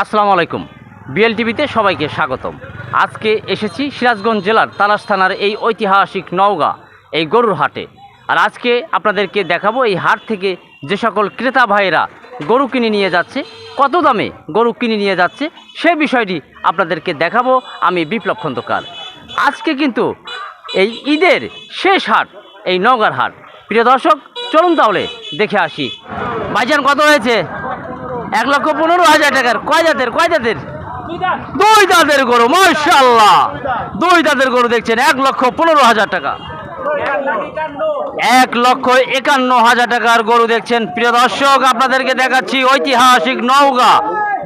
আসসালামু আলাইকুম। বিএল টিভিতে সবাইকে স্বাগতম। আজকে এসেছি সিরাজগঞ্জ জেলার তালাশ থানার এই ঐতিহাসিক নওগাঁ, এই গরুর হাটে। আর আজকে আপনাদেরকে দেখাবো এই হাট থেকে যে সকল ক্রেতা ভাইয়েরা গরু কিনে নিয়ে যাচ্ছে, কত দামে গরু কিনে নিয়ে যাচ্ছে, সে বিষয়টি আপনাদেরকে দেখাবো আমি বিপ্লব খন্দকার। আজকে কিন্তু এই ঈদের শেষ হাট, এই নওগাঁর হাট। প্রিয় দর্শক, চলুন তাহলে দেখে আসি। ভাইজান, কত হয়েছে? এক লক্ষ পনেরো হাজার টাকার। কয় জাতের? কয় জাতের? দুই দাঁতের গরু মার্শাল্লাহ দুই দাঁতের গরু দেখছেন এক লক্ষ পনেরো হাজার টাকা। এক লক্ষ একান্ন হাজার টাকার গরু দেখছেন। প্রিয় দর্শক আপনাদেরকে দেখাচ্ছি ঐতিহাসিক নওগাঁ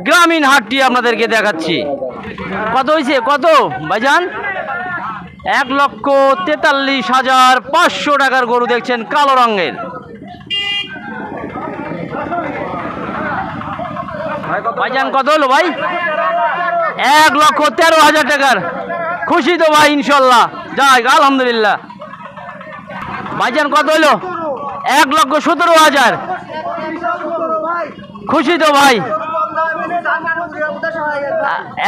গ্রামীণ হাটটি আপনাদেরকে দেখাচ্ছি। কত হয়েছে কত? ভাইজান? এক লক্ষ তেতাল্লিশ হাজার পাঁচশো টাকার গরু দেখছেন কালো রঙের। ভাইজান, কত হলো ভাই? এক লক্ষ তেরো হাজার টাকার। খুশি তো ভাই, ইনশাল্লাহ। যাই, আলহামদুলিল্লাহ। ভাইজান, কত হলো? এক লক্ষ সতেরো হাজার। খুশি তো ভাই।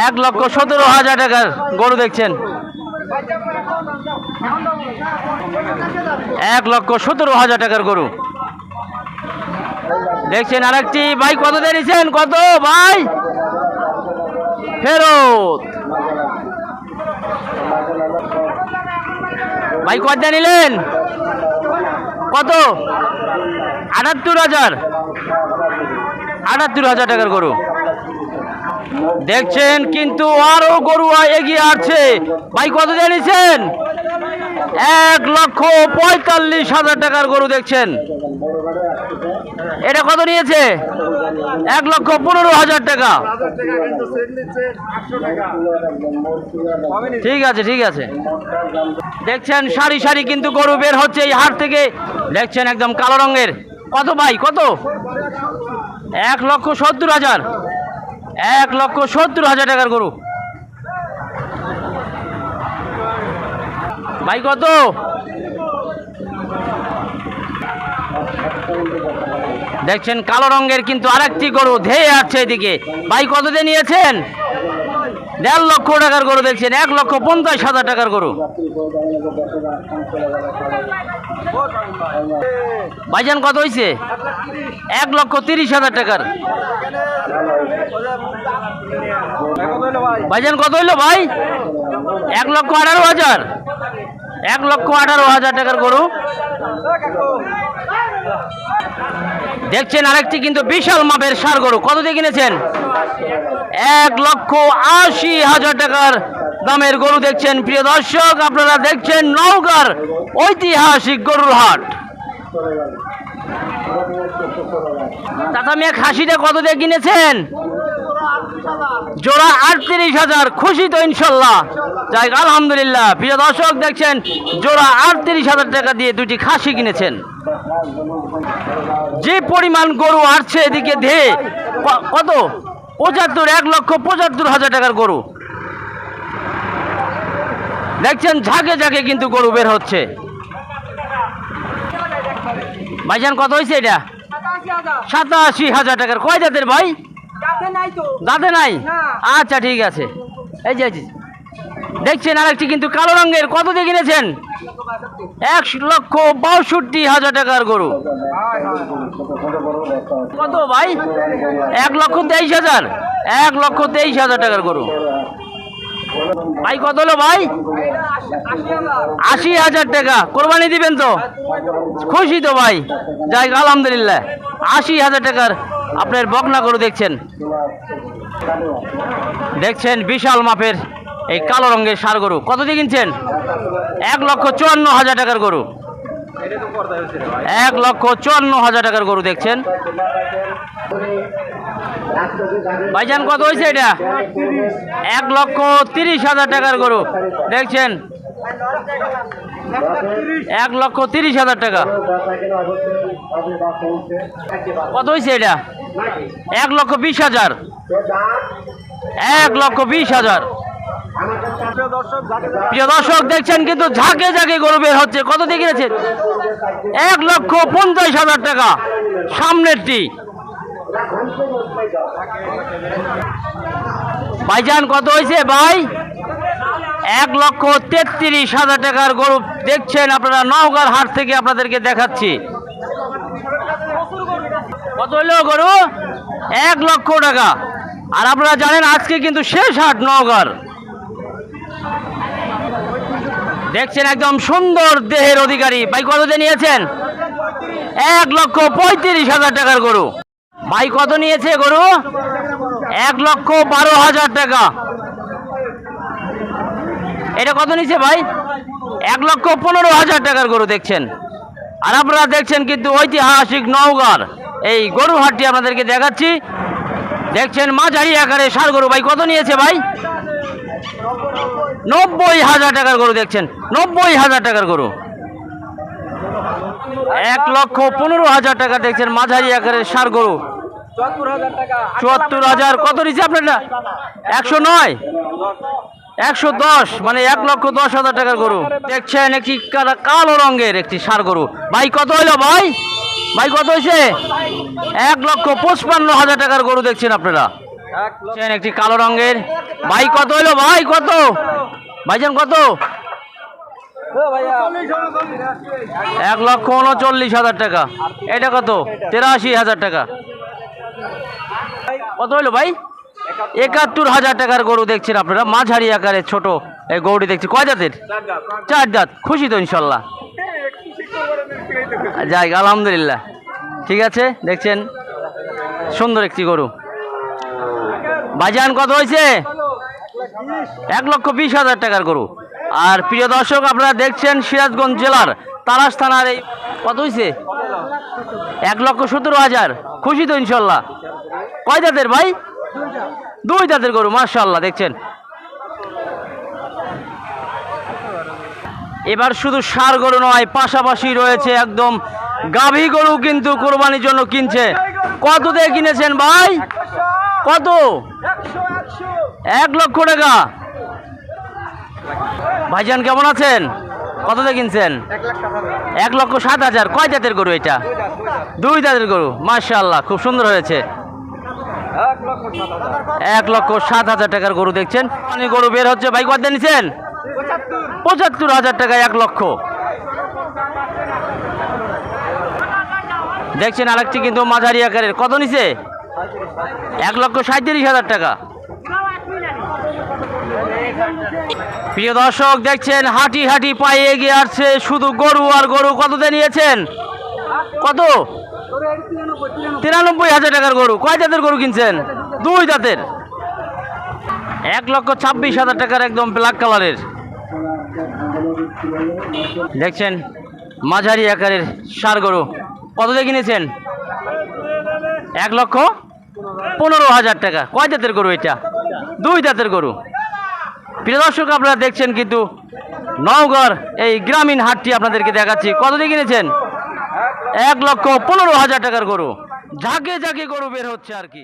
এক লক্ষ সতেরো হাজার টাকার গরু দেখছেন। এক লক্ষ সতেরো হাজার টাকার গরু। দেখছেন আর একটি ভাই, কত দিয়েছেন কত ভাই? ফেরত। ভাই, কত নিলেন? কত? আটাত্তর হাজার। আটাত্তর হাজার টাকার গরু। দেখছেন, কিন্তু আরও গরু এগিয়ে আসছে। ভাই, কত জানিয়েছেন এক লক্ষ পঁয়তাল্লিশ হাজার টাকার গরু দেখছেন। এটা কত নিয়েছে? এক লক্ষ পনেরো হাজার টাকা। ঠিক আছে ঠিক আছে। দেখছেন, সারি সারি কিন্তু গরু বের হচ্ছে এই হাট থেকে। দেখছেন একদম কালো রঙের। কত ভাই, কত? এক লক্ষ সত্তর হাজার। এক লক্ষ সত্তর হাজার টাকার গরু। ভাই, কত? দেখছেন কালো রঙের কিন্তু আরেকটি গরু ধেয়ে আসছে এদিকে। ভাই, কত দিয়ে নিয়েছেন? দেড় লক্ষ টাকার গরু দেখছেন, এক লক্ষ পঞ্চাশ হাজার টাকার গরু। ভাইজান, কত হয়েছে এক লক্ষ তিরিশ হাজার টাকার। ভাইজান, কত হইল ভাই? এক লক্ষ আঠারো হাজার। এক লক্ষ আঠারো হাজার টাকার গরু। দেখছেন আরেকটি কিন্তু বিশাল মাপের সার গরু কত দিয়ে কিনেছেন? এক লক্ষ আশি হাজার টাকার দামের গরু দেখছেন। প্রিয় দর্শক, আপনারা দেখছেন নওগাঁর ঐতিহাসিক গরুর হাট। চাচা মিয়া খাসিটা কত দিয়ে কিনেছেন? জোড়া আটত্রিশ হাজার, খুশি তো ইনশাল্লাহ। যাই আলহামদুলিল্লাহ। প্রিয় দর্শক, দেখছেন জোড়া আটত্রিশ হাজার টাকা দিয়ে দুটি খাসি কিনেছেন। যে পরিমাণ গরু আসছে এদিকে ধেয়ে কত? পঁচাত্তর এক লক্ষ পঁচাত্তর হাজার টাকার গরু। দেখছেন ঝাঁকে ঝাঁকে কিন্তু গরু বের হচ্ছে। ভাইজান কত হয়েছে এটা? সাতাশি হাজার টাকার। কয় জাতের ভাই? দাঁতে নাই আচ্ছা ঠিক আছে। এই যে। দেখছেন আরেকটি কিন্তু কালো রঙের, কত দিয়ে কিনেছেন? এক লক্ষ বাষট্টি হাজার টাকার গরু। কত ভাই? এক লক্ষ তেইশ হাজার। এক লক্ষ তেইশ হাজার টাকার গরু। ভাই, কত হলো ভাই? আশি হাজার টাকা। কোরবানি দিবেন তো? খুশি তো ভাই। যাই আলহামদুলিল্লাহ। আশি হাজার টাকার আপনার বকনা গরু দেখছেন। দেখছেন বিশাল মাপের এই কালো রঙের সার গরু। কত দিয়ে কিনছেন? এক লক্ষ চুয়ান্ন হাজার টাকার গরু। এক লক্ষ চুয়ান্ন হাজার টাকার গরু দেখছেন। ভাইজান, কত হয়েছে এটা? এক লক্ষ তিরিশ হাজার টাকার গরু। দেখছেন? এক লক্ষ তিরিশ হাজার টাকা। কত হয়েছে এটা? এক লক্ষ বিশ হাজার। এক লক্ষ বিশ হাজার। প্রিয় দর্শক দেখছেন কিন্তু ঝাঁকে ঝাঁকে গরু বের হচ্ছে। কত দিয়ে কিনেছেন? এক লক্ষ পঞ্চাশ হাজার টাকা। সামনেরটি। ভাইজান, কত হয়েছে ভাই? এক লক্ষ তেত্রিশ হাজার টাকার গরু দেখছেন আপনারা, নওগাঁর হাট থেকে আপনাদেরকে দেখাচ্ছি। কত হইল গরু? এক লক্ষ টাকা। আর আপনারা জানেন আজকে কিন্তু শেষ হাট নওগাঁর। দেখছেন একদম সুন্দর দেহের অধিকারী। ভাই, কত নিয়েছেন? এক লক্ষ পঁয়ত্রিশ হাজার টাকার গরু। ভাই, কত নিয়েছে গরু? এক লক্ষ বারো হাজার টাকা। এটা কত নিচ্ছে ভাই? এক লক্ষ পনেরো হাজার টাকার গরু দেখছেন। আর আপনারা দেখছেন কিন্তু ঐতিহাসিক নওগাঁর এই গরু হাটটি আপনাদেরকে দেখাচ্ছি। দেখছেন মাঝারি আকারে সার গরু। ভাই, কত নিয়েছে ভাই? নব্বই হাজার টাকার গরু দেখছেন। নব্বই হাজার টাকার গরু। এক লক্ষ পনেরো হাজার টাকা দেখছেন মাঝারি আকারের সার গরু। চুয়াত্তর হাজার। কত নিচ্ছে আপনারা একশো নয়। একশো দশ মানে এক লক্ষ দশ হাজার টাকার গরু। দেখছেন একটি কালা- রঙের একটি সার গরু। ভাই, কত হইল ভাই? ভাই, কত হয়েছে এক লক্ষ পঁচপান্ন হাজার টাকার গরু দেখছেন আপনারা। একটি কালো রঙের। ভাই, কত হইল ভাই, কত? ভাইজান, কত? এক লক্ষ উনচল্লিশ হাজার টাকা। এটা কত? তেরাশি হাজার টাকা। কত হইল ভাই? একাত্তর হাজার টাকার গরু দেখছেন আপনারা। মাঝারি আকারের ছোট এই গরুটি দেখছি। কয় জাতের? চার জাত। খুশি তো, ইনশাল্লাহ। যাই আলহামদুলিল্লাহ। ঠিক আছে, দেখছেন? সুন্দর একটি গরু। বাজান কত হয়েছে? এক লক্ষ বিশ হাজার টাকার গরু। আর প্রিয় দর্শক, আপনারা দেখছেন সিরাজগঞ্জ জেলার তারাস থানার এই কত হয়েছে? এক লক্ষ সতেরো হাজার। খুশি তো ইনশাল্লাহ। কয় জাতের ভাই? দুই জাতের গরু মার্শাল্লাহ দেখছেন। এবার শুধু সার গরু নয়, পাশাপাশি রয়েছে একদম গাভী গরু কিন্তু কোরবানির জন্য কিনছে। কত দিয়ে কিনেছেন ভাই? কত? এক লক্ষ টাকা। ভাইজান, কেমন আছেন? কত কিনছেন? এক লক্ষ সাত হাজার। কয় জাতের গরু এটা? দুই জাতের গরু। মার্শাল্লাহ খুব সুন্দর হয়েছে। এক লক্ষ সাত হাজার টাকার গরু দেখছেন। মানে গরু বের হচ্ছে। ভাই, কত নিছেন? পঁচাত্তর হাজার টাকা, এক লক্ষ। দেখছেন আরেকটি কিন্তু মাঝারি আকারের। কত নিছে? এক লক্ষ সাঁত্রিশ হাজার টাকা। প্রিয় দর্শক, দেখছেন, হাঁটি হাঁটি পায়ে এগিয়ে আসছে শুধু গরু আর গরু। কত দিয়ে নিয়েছেন? কত? তিরানব্বই হাজার টাকার গরু। কয় জাতের গরু কিনছেন? দুই জাতের। এক লক্ষ ছাব্বিশ হাজার টাকার একদম ব্ল্যাক কালারের দেখছেন, মাঝারি আকারের সার গরু। কত দিয়ে কিনেছেন? এক লক্ষ পনেরো হাজার টাকা। কয় জাতের গরু এটা? দুই জাতের গরু। প্রিয় দর্শক, আপনারা দেখছেন কিন্তু নওগড়, এই গ্রামীণ হাটটি আপনাদেরকে দেখাচ্ছি। কত দিয়ে কিনেছেন? এক লক্ষ পনেরো হাজার টাকার গরু। ঝাঁকে ঝাঁকে গরু বের হচ্ছে আর কি।